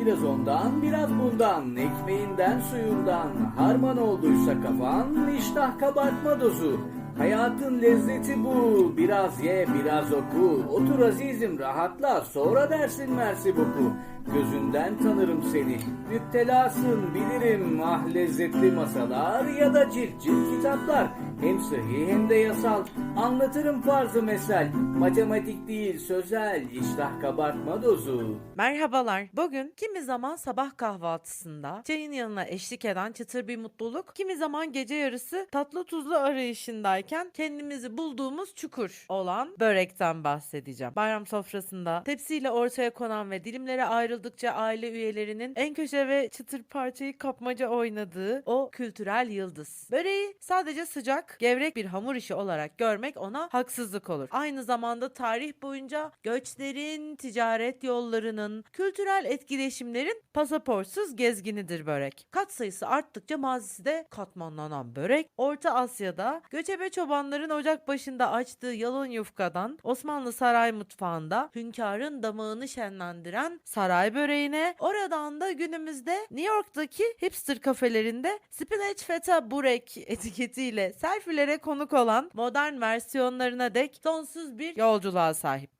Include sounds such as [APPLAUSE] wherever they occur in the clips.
Biraz ondan, biraz bundan, ekmeğinden, suyundan. Harman olduysa kafan, iştah kabartma dozu. Hayatın lezzeti bu. Biraz ye, biraz oku. Otur azizim, rahatla. Sonra dersin mersi boku. Gözünden tanırım seni. Müptelasın bilirim. Ah lezzetli masalar ya da cilt cilt kitaplar. Hem sıhhi hem de yasal. Anlatırım farzı mesel. Matematik değil sözel. İştah kabartma dozu. Merhabalar. Bugün kimi zaman sabah kahvaltısında çayın yanına eşlik eden çıtır bir mutluluk, kimi zaman gece yarısı tatlı tuzlu arayışındayken kendimizi bulduğumuz çukur olan börekten bahsedeceğim. Bayram sofrasında tepsiyle ortaya konan ve dilimlere ayrıldıkça aile üyelerinin en köşe ve çıtır parçayı kapmaca oynadığı o kültürel yıldız. Böreği sadece sıcak, gevrek bir hamur işi olarak görmek ona haksızlık olur. Aynı zamanda tarih boyunca göçlerin, ticaret yollarının, kültürel etkileşimlerin pasaportsuz gezginidir börek. Kat sayısı arttıkça mazisi de katmanlanan börek, Orta Asya'da göçebe çobanların ocak başında açtığı yalın yufkadan Osmanlı saray mutfağında hünkârın damağını şenlendiren saray böreğine, oradan da günümüzde New York'taki hipster kafelerinde spinach feta burek etiketiyle selfilere konuk olan modern versiyonlarına dek sonsuz bir yolculuğa sahip.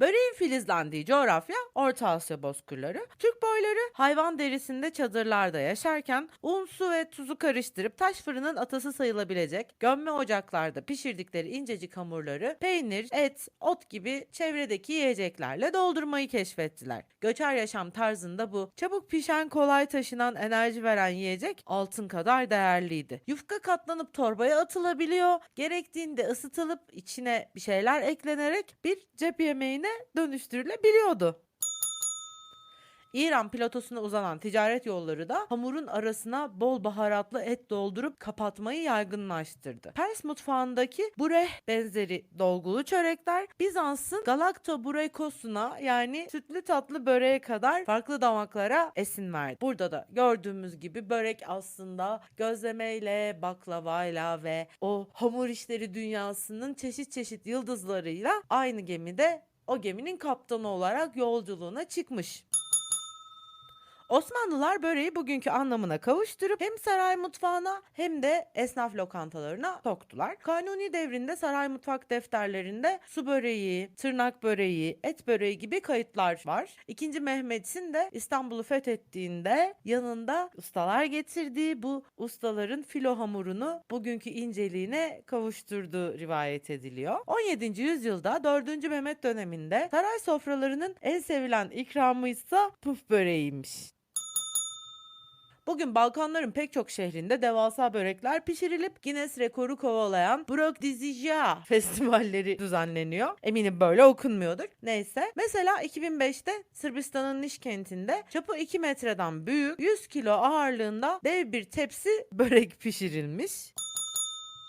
Böreğin filizlendiği coğrafya Orta Asya bozkırları. Türk boyları hayvan derisinde çadırlarda yaşarken un, su ve tuzu karıştırıp taş fırının atası sayılabilecek gömme ocaklarda pişirdikleri incecik hamurları peynir, et, ot gibi çevredeki yiyeceklerle doldurmayı keşfettiler. Göçer yaşam tarzında bu çabuk pişen kolay taşınan enerji veren yiyecek altın kadar değerliydi. Yufka katlanıp torbaya atılabiliyor, gerektiğinde ısıtılıp içine bir şeyler eklenerek bir cep yemeğine dönüştürülebiliyordu. İran platosuna uzanan ticaret yolları da hamurun arasına bol baharatlı et doldurup kapatmayı yaygınlaştırdı. Pers mutfağındaki bureh benzeri dolgulu çörekler Bizans'ın galaktoburekosuna yani sütlü tatlı böreğe kadar farklı damaklara esin verdi. Burada da gördüğümüz gibi börek aslında gözlemeyle, baklavayla ve o hamur işleri dünyasının çeşit çeşit yıldızlarıyla aynı gemide o geminin kaptanı olarak yolculuğuna çıkmış. Osmanlılar böreği bugünkü anlamına kavuşturup hem saray mutfağına hem de esnaf lokantalarına soktular. Kanuni devrinde saray mutfak defterlerinde su böreği, tırnak böreği, et böreği gibi kayıtlar var. İkinci Mehmet'in de İstanbul'u fethettiğinde yanında ustalar getirdiği bu ustaların filo hamurunu bugünkü inceliğine kavuşturduğu rivayet ediliyor. 17. yüzyılda 4. Mehmet döneminde saray sofralarının en sevilen ikramı ise puf böreğiymiş. Bugün Balkanların pek çok şehrinde devasa börekler pişirilip Guinness rekoru kovalayan Brok Dizija [LAUGHS] festivalleri düzenleniyor. Eminim böyle okunmuyordur. Neyse. Mesela 2005'te Sırbistan'ın Niş kentinde çapı 2 metreden büyük 100 kilo ağırlığında dev bir tepsi börek pişirilmiş.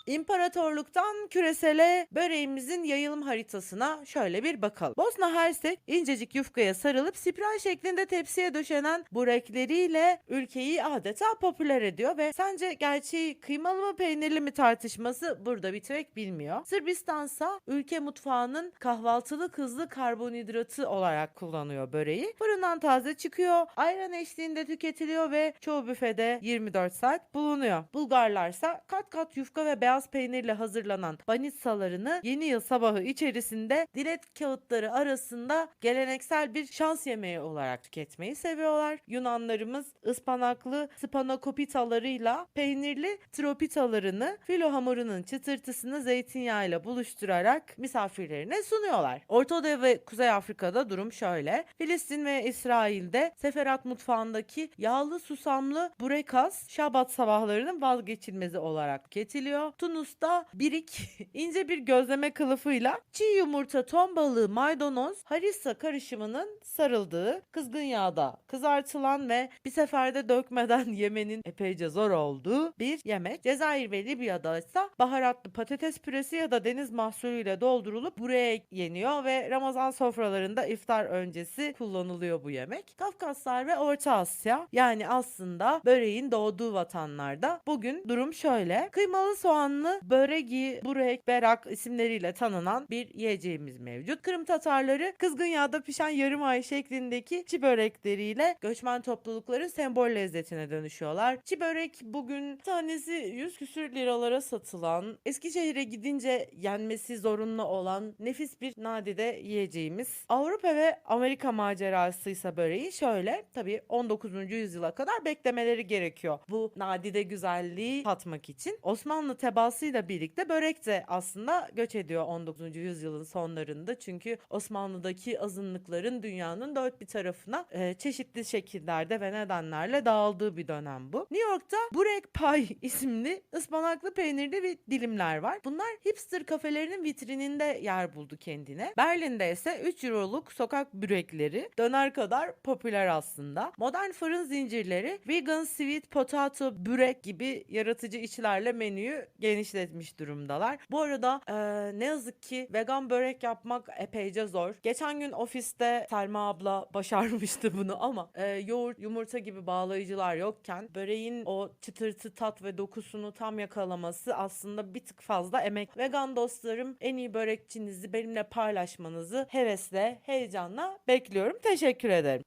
İmparatorluktan küresele böreğimizin yayılım haritasına şöyle bir bakalım. Bosna Hersek incecik yufkaya sarılıp spiral şeklinde tepsiye döşenen burekleriyle ülkeyi adeta popüler ediyor ve sence gerçeği kıymalı mı peynirli mi tartışması burada bitmek bilmiyor. Sırbistansa ülke mutfağının kahvaltılık hızlı karbonhidratı olarak kullanıyor böreği. Fırından taze çıkıyor, ayran eşliğinde tüketiliyor ve çoğu büfede 24 saat bulunuyor. Bulgarlarsa kat kat yufka ve beyaz peynirle hazırlanan banitsalarını yeni yıl sabahı içerisinde dilek kağıtları arasında geleneksel bir şans yemeği olarak tüketmeyi seviyorlar. Yunanlarımız ıspanaklı spanakopitalarıyla peynirli tropitalarını filo hamurunun çıtırtısını zeytinyağıyla buluşturarak misafirlerine sunuyorlar. Orta Doğu ve Kuzey Afrika'da durum şöyle. Filistin ve İsrail'de seferat mutfağındaki yağlı susamlı burekas şabat sabahlarının vazgeçilmezi olarak tüketiliyor. Tunus'ta birik [LAUGHS] ince bir gözleme kılıfıyla çiğ yumurta, ton balığı, maydanoz, harissa karışımının sarıldığı, kızgın yağda kızartılan ve bir seferde dökmeden [LAUGHS] yemenin epeyce zor olduğu bir yemek. Cezayir ve Libya'da ise baharatlı patates püresi ya da deniz mahsulüyle doldurulup buraya yeniyor ve Ramazan sofralarında iftar öncesi kullanılıyor bu yemek. Kafkaslar ve Orta Asya yani aslında böreğin doğduğu vatanlarda bugün durum şöyle. Kıymalı soğanlı soğanlı böregi, burek, berak isimleriyle tanınan bir yiyeceğimiz mevcut. Kırım Tatarları kızgın yağda pişen yarım ay şeklindeki çi börekleriyle göçmen toplulukların sembol lezzetine dönüşüyorlar. Çi börek bugün tanesi 100 küsür liralara satılan, Eskişehir'e gidince yenmesi zorunlu olan nefis bir nadide yiyeceğimiz. Avrupa ve Amerika macerası ise böreği şöyle tabii 19. yüzyıla kadar beklemeleri gerekiyor. Bu nadide güzelliği tatmak için. Osmanlı tebaasıyla birlikte börek de aslında göç ediyor 19. yüzyılın sonlarında. Çünkü Osmanlı'daki azınlıkların dünyanın dört bir tarafına e, çeşitli şekillerde ve nedenlerle dağıldığı bir dönem bu. New York'ta Burek Pie [LAUGHS] isimli ıspanaklı peynirli bir dilimler var. Bunlar hipster kafelerinin vitrininde yer buldu kendine. Berlin'de ise 3 euroluk sokak bürekleri döner kadar popüler aslında. Modern fırın zincirleri vegan sweet potato börek gibi yaratıcı içlerle menüyü genişletmiş durumdalar. Bu arada e, ne yazık ki vegan börek yapmak epeyce zor. Geçen gün ofiste Selma abla [LAUGHS] başarmıştı bunu ama e, yoğurt, yumurta gibi bağlayıcılar yokken böreğin o çıtırtı tat ve dokusunu tam yakalaması aslında bir tık fazla emek. Vegan dostlarım en iyi börekçinizi benimle paylaşmanızı hevesle, heyecanla bekliyorum. Teşekkür ederim.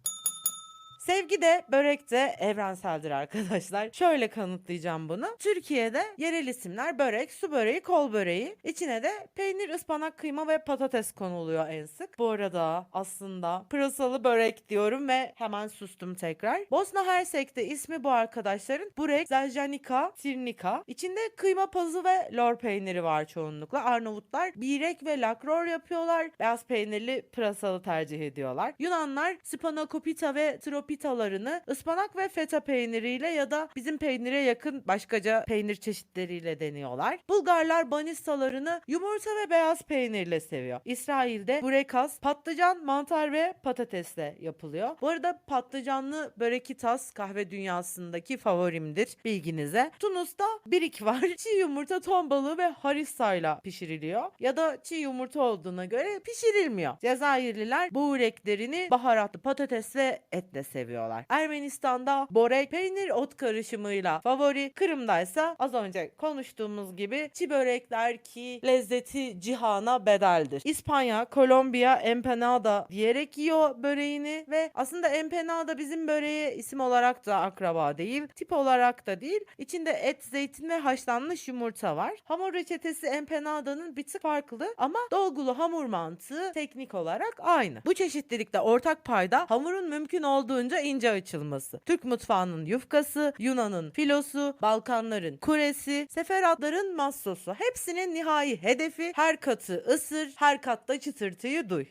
Sevgi de börek de evrenseldir arkadaşlar. [LAUGHS] Şöyle kanıtlayacağım bunu. Türkiye'de yerel isimler börek, su böreği, kol böreği. İçine de peynir, ıspanak, kıyma ve patates konuluyor en sık. Bu arada aslında pırasalı börek diyorum ve hemen sustum tekrar. Bosna Hersek'te ismi bu arkadaşların burek, zeljanika, tirnika. İçinde kıyma pazı ve lor peyniri var çoğunlukla. Arnavutlar birek ve lakror yapıyorlar. Beyaz peynirli pırasalı tercih ediyorlar. Yunanlar spanakopita ve tropitalarını ıspanak ve feta peyniriyle ya da bizim peynire yakın başkaca peynir çeşitleriyle deniyorlar. Bulgarlar banistalarını yumurta ve beyaz peynirle seviyor. İsrail'de burekas patlıcan, mantar ve patatesle yapılıyor. Bu arada patlıcanlı börekitas kahve dünyasındaki favorimdir bilginize. Tunus'ta birik var. [LAUGHS] Çiğ yumurta, ton balığı ve harissayla pişiriliyor. Ya da çiğ yumurta olduğuna göre pişirilmiyor. Cezayirliler bu üreklerini baharatlı patates ve etle seviyorlar. Ermenistan'da borek peynir ot karışımıyla favori. Kırım'daysa az önce konuştuğumuz gibi çi börekler ki lezzeti cihana bedeldir. İspanya, Kolombiya empanada diyerek yiyor böreğini ve aslında empanada bizim böreğe isim olarak da akraba değil, tip olarak da değil. İçinde et, zeytin ve haşlanmış yumurta var. Hamur reçetesi empanadanın bir tık farklı ama dolgulu hamur mantığı teknik olarak aynı. Bu çeşitlilikte ortak payda hamurun mümkün olduğunca ince açılması. Türk mutfağının yufkası, Yunan'ın filosu, Balkanların kuresi, seferatların massosu. Hepsinin nihai hedefi her katı ısır, her katta çıtırtıyı duy.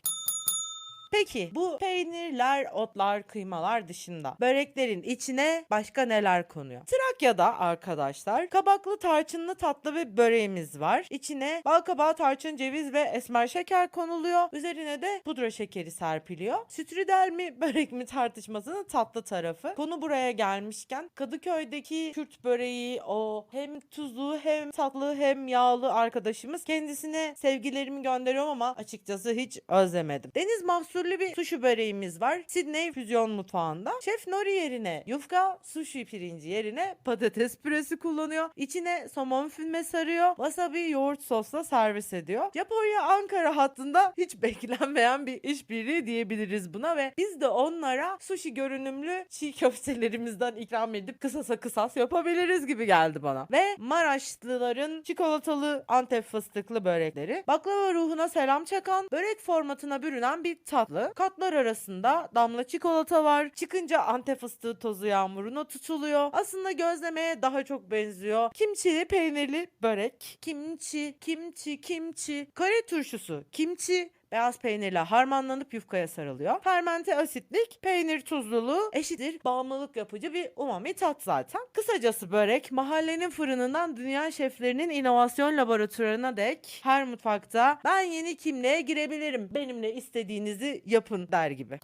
Peki bu peynirler, otlar, kıymalar dışında böreklerin içine başka neler konuyor? Trakya'da arkadaşlar kabaklı tarçınlı tatlı bir böreğimiz var. İçine bal kabağı, tarçın, ceviz ve esmer şeker konuluyor. Üzerine de pudra şekeri serpiliyor. Sütrüdel mi [LAUGHS] börek mi tartışmasının tatlı tarafı. Konu buraya gelmişken Kadıköy'deki Kürt böreği o hem tuzlu hem tatlı hem yağlı arkadaşımız kendisine sevgilerimi gönderiyorum ama açıkçası hiç özlemedim. Deniz mahsullü bir sushi böreğimiz var. Sydney füzyon mutfağında. Şef nori yerine yufka, sushi pirinci yerine patates püresi kullanıyor. İçine somon füme sarıyor. Wasabi yoğurt sosla servis ediyor. Japonya Ankara hattında hiç [LAUGHS] beklenmeyen bir işbirliği diyebiliriz buna ve biz de onlara sushi görünümlü çiğ köftelerimizden ikram edip kısasa kısas yapabiliriz gibi geldi bana. Ve Maraşlıların çikolatalı Antep fıstıklı börekleri. Baklava ruhuna selam çakan, börek formatına bürünen bir tatlı. Katlar arasında damla çikolata var. Çıkınca Antep fıstığı tozu yağmuruna tutuluyor. Aslında gözlemeye daha çok benziyor. Kimçili peynirli börek. Kimçi, kimçi, kimçi. Kare turşusu, kimçi, beyaz peynirle harmanlanıp yufkaya sarılıyor. Fermente asitlik, peynir tuzluluğu eşittir bağımlılık yapıcı bir umami tat zaten. Kısacası börek mahallenin fırınından dünya şeflerinin inovasyon laboratuvarına dek her mutfakta ben yeni kimliğe girebilirim benimle istediğinizi yapın der gibi.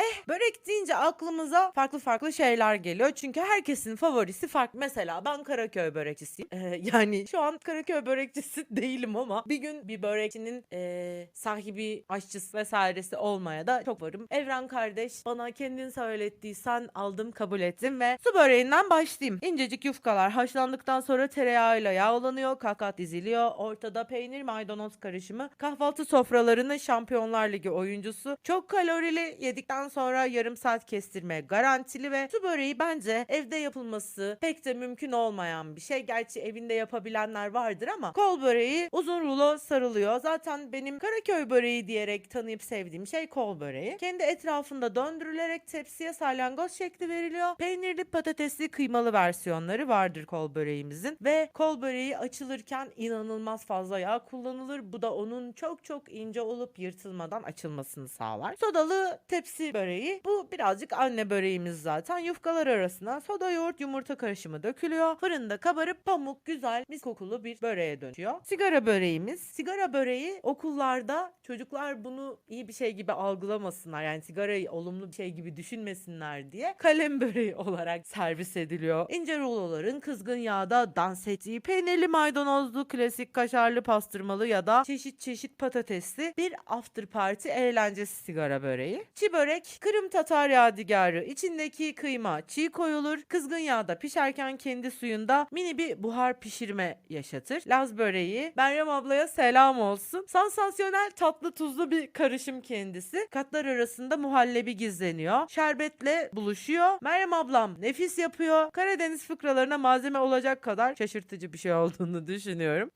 Eh Börek deyince aklımıza farklı farklı şeyler geliyor. Çünkü herkesin favorisi farklı. Mesela ben Karaköy börekçisiyim. [LAUGHS] Ee, yani şu an Karaköy börekçisi [LAUGHS] değilim ama bir gün bir börekçinin ee, sahibi, aşçısı vesairesi olmaya da çok varım. Evren kardeş bana kendin söylettiysen aldım kabul ettim ve su böreğinden başlayayım. İncecik yufkalar haşlandıktan sonra tereyağıyla yağlanıyor, kakat diziliyor. Ortada peynir maydanoz karışımı. Kahvaltı sofralarının Şampiyonlar Ligi oyuncusu. Çok kalorili yedikten sonra yarım saat kestirme garantili ve su böreği bence evde yapılması pek de mümkün olmayan bir şey. Gerçi evinde yapabilenler vardır ama kol böreği uzun rulo sarılıyor. Zaten benim Karaköy böreği diyerek tanıyıp sevdiğim şey kol böreği. Kendi etrafında döndürülerek tepsiye salyangoz şekli veriliyor. Peynirli patatesli kıymalı versiyonları vardır kol böreğimizin ve kol böreği açılırken inanılmaz fazla yağ kullanılır. Bu da onun çok çok ince olup yırtılmadan açılmasını sağlar. Sodalı tepsi böreği bu birazcık anne böreğimiz zaten. Yufkalar arasına soda yoğurt yumurta karışımı dökülüyor. Fırında kabarıp pamuk güzel mis kokulu bir böreğe dönüşüyor. Sigara böreğimiz. Sigara böreği okullarda çocuklar bunu iyi bir şey gibi algılamasınlar. Yani sigarayı olumlu bir şey gibi düşünmesinler diye kalem böreği olarak servis ediliyor. İnce ruloların kızgın yağda dans ettiği peynirli maydanozlu klasik kaşarlı pastırmalı ya da çeşit çeşit patatesli bir after party eğlencesi sigara böreği. Çi börek Kırım Tatar yadigarı içindeki kıyma çiğ koyulur. Kızgın yağda pişerken kendi suyunda mini bir buhar pişirme yaşatır. Laz böreği Meryem ablaya selam olsun. Sansasyonel tatlı tuzlu bir karışım kendisi. Katlar arasında muhallebi gizleniyor. Şerbetle buluşuyor. Meryem ablam nefis yapıyor. Karadeniz fıkralarına malzeme olacak kadar şaşırtıcı bir şey olduğunu düşünüyorum.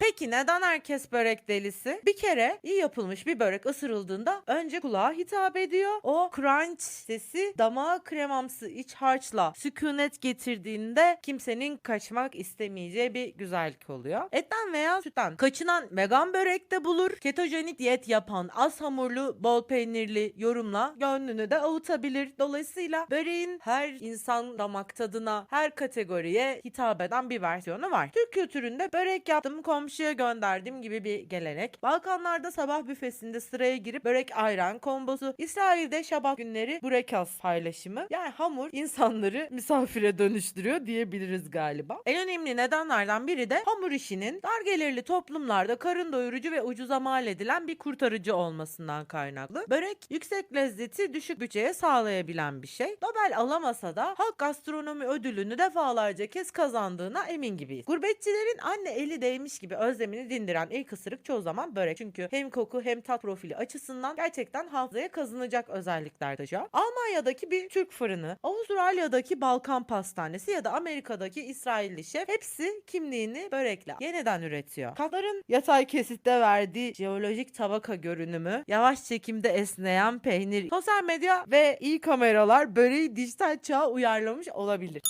Peki neden herkes börek delisi? Bir kere iyi yapılmış bir börek ısırıldığında önce kulağa hitap ediyor. O crunch sesi damağa kremamsı iç harçla sükunet getirdiğinde kimsenin kaçmak istemeyeceği bir güzellik oluyor. Etten veya sütten kaçınan vegan börek de bulur. Ketojenik diyet yapan az hamurlu bol peynirli yorumla gönlünü de avutabilir. Dolayısıyla böreğin her insan damak tadına her kategoriye hitap eden bir versiyonu var. Türk kültüründe börek yaptım komşuya gönderdim gibi bir gelenek. Balkanlarda sabah büfesinde sıraya girip börek ayran kombosu. İsrail'de şabak günleri burekas paylaşımı. Yani hamur insanları [LAUGHS] misafire dönüştürüyor diyebiliriz galiba. En önemli nedenlerden biri de hamur işinin dar gelirli toplumlarda karın doyurucu ve ucuza mal edilen bir kurtarıcı olmasından kaynaklı. Börek yüksek lezzeti düşük bütçeye sağlayabilen bir şey. Nobel alamasa da halk gastronomi ödülünü defalarca kez kazandığına emin gibiyiz. Gurbetçilerin anne eli değmiş gibi özlemini dindiren ilk ısırık çoğu zaman börek. Çünkü hem koku hem tat profili açısından gerçekten hafızaya kazanacak özellikler taşıyor. Almanya'daki bir Türk fırını, Avustralya'daki Balkan pastanesi ya da Amerika'daki İsrailli şef hepsi kimliğini börekle yeniden üretiyor. Katların yatay kesitte verdiği jeolojik tabaka görünümü, yavaş çekimde esneyen peynir, sosyal medya ve iyi kameralar böreği dijital çağa uyarlamış olabilir.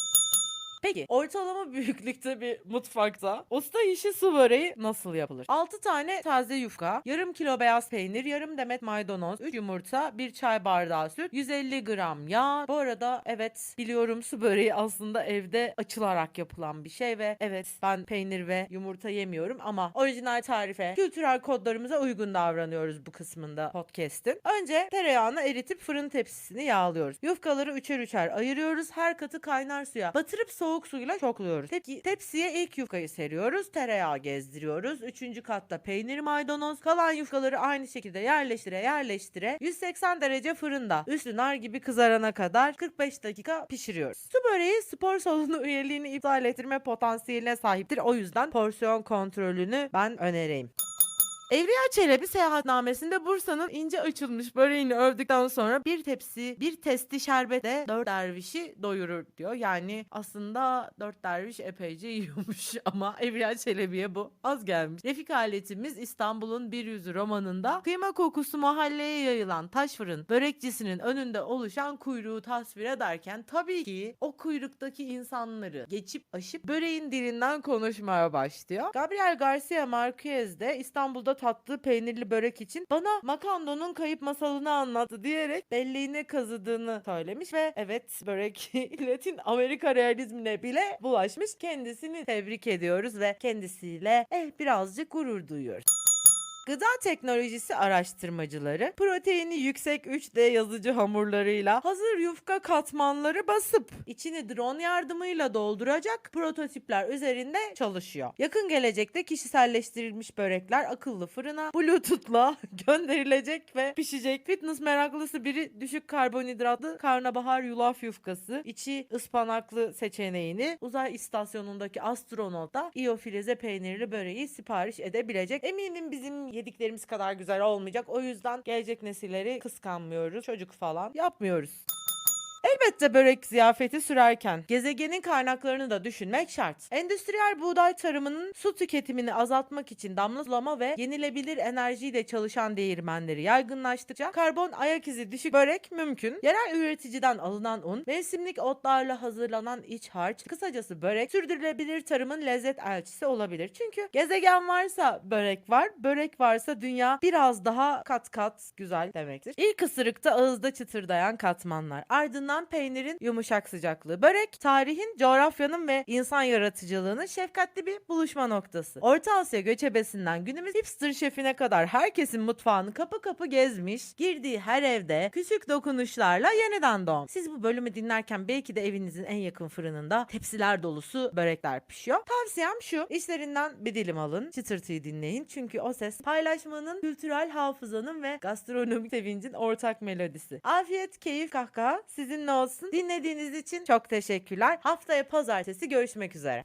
Peki ortalama [LAUGHS] büyüklükte bir mutfakta usta işi su böreği nasıl yapılır? 6 tane taze yufka, yarım kilo beyaz peynir, yarım demet maydanoz, 3 yumurta, 1 çay bardağı süt, 150 gram yağ. Bu arada evet biliyorum su böreği aslında evde açılarak yapılan bir şey ve evet ben peynir ve yumurta yemiyorum ama orijinal tarife, kültürel kodlarımıza uygun davranıyoruz bu kısmında podcast'in. Önce tereyağını eritip fırın tepsisini yağlıyoruz. Yufkaları üçer üçer ayırıyoruz. Her katı kaynar suya batırıp soğuk suyla çokluyoruz. Tepki, tepsiye ilk yufkayı seriyoruz. Tereyağı gezdiriyoruz. Üçüncü katta peynir maydanoz. Kalan yufkaları aynı şekilde yerleştire yerleştire 180 derece fırında üstü nar gibi kızarana kadar 45 dakika pişiriyoruz. Su böreği spor salonu üyeliğini iptal ettirme potansiyeline sahiptir. O yüzden porsiyon kontrolünü ben önereyim. Evliya Çelebi seyahatnamesinde Bursa'nın ince açılmış böreğini övdükten sonra bir tepsi, bir testi şerbetle dört dervişi doyurur diyor. Yani aslında dört derviş epeyce [LAUGHS] yiyormuş ama Evliya Çelebi'ye bu az gelmiş. Refik aletimiz İstanbul'un Bir Yüzü romanında kıyma kokusu mahalleye yayılan taş fırın börekçisinin önünde oluşan kuyruğu tasvir ederken tabii ki o kuyruktaki insanları geçip aşıp böreğin dilinden konuşmaya başlıyor. Gabriel Garcia Marquez de İstanbul'da tatlı peynirli börek için bana Makando'nun kayıp masalını anlattı diyerek belleğine kazıdığını söylemiş ve evet börek [LAUGHS] Latin Amerika realizmine bile bulaşmış. Kendisini tebrik ediyoruz ve kendisiyle eh birazcık gurur duyuyoruz. Gıda teknolojisi araştırmacıları proteini yüksek 3D yazıcı hamurlarıyla hazır yufka katmanları basıp içini drone yardımıyla dolduracak prototipler üzerinde çalışıyor. Yakın gelecekte kişiselleştirilmiş börekler akıllı fırına Bluetooth'la [LAUGHS] gönderilecek ve pişecek. Fitness meraklısı biri düşük karbonhidratlı karnabahar yulaf yufkası, içi ıspanaklı seçeneğini uzay istasyonundaki astronota iyofilize peynirli böreği sipariş edebilecek. Eminim bizim yediklerimiz kadar güzel olmayacak. O yüzden gelecek nesilleri kıskanmıyoruz. Çocuk falan yapmıyoruz. Elbette börek ziyafeti sürerken gezegenin kaynaklarını da düşünmek şart. Endüstriyel buğday tarımının su tüketimini azaltmak için damlama ve yenilebilir enerjiyle çalışan değirmenleri yaygınlaştıkça karbon ayak izi düşük börek mümkün. Yerel üreticiden alınan un, mevsimlik otlarla hazırlanan iç harç, kısacası börek sürdürülebilir tarımın lezzet elçisi olabilir. Çünkü gezegen varsa börek var, börek varsa dünya biraz daha kat kat güzel demektir. İlk ısırıkta ağızda çıtırdayan katmanlar. Ardından peynirin yumuşak sıcaklığı. Börek tarihin, coğrafyanın ve insan yaratıcılığının şefkatli bir buluşma noktası. Orta Asya göçebesinden günümüz hipster şefine kadar herkesin mutfağını kapı kapı gezmiş, girdiği her evde küçük dokunuşlarla yeniden doğum. Siz bu bölümü dinlerken belki de evinizin en yakın fırınında tepsiler dolusu börekler pişiyor. Tavsiyem şu, işlerinden bir dilim alın, çıtırtıyı dinleyin. Çünkü o ses paylaşmanın, kültürel hafızanın ve gastronomik sevincin ortak melodisi. Afiyet, keyif, kahkaha sizinle olsun. Dinlediğiniz için çok teşekkürler. Haftaya pazartesi görüşmek üzere.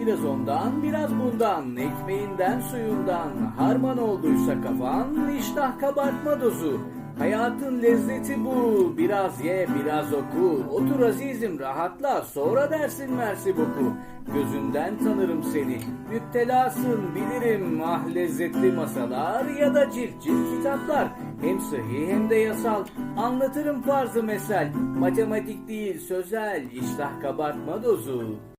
Biraz ondan, biraz bundan, ekmeğinden suyundan, harman olduysa kafan, iştah kabartma dozu. Hayatın lezzeti bu, biraz ye, biraz oku. Otur azizim rahatla, sonra dersin mersi boku. Gözünden tanırım seni, müptelasın bilirim. Ah lezzetli masalar ya da cilt cilt kitaplar. Hem sıhhi hem de yasal, anlatırım farzı mesel. Matematik değil sözel, iştah kabartma dozu.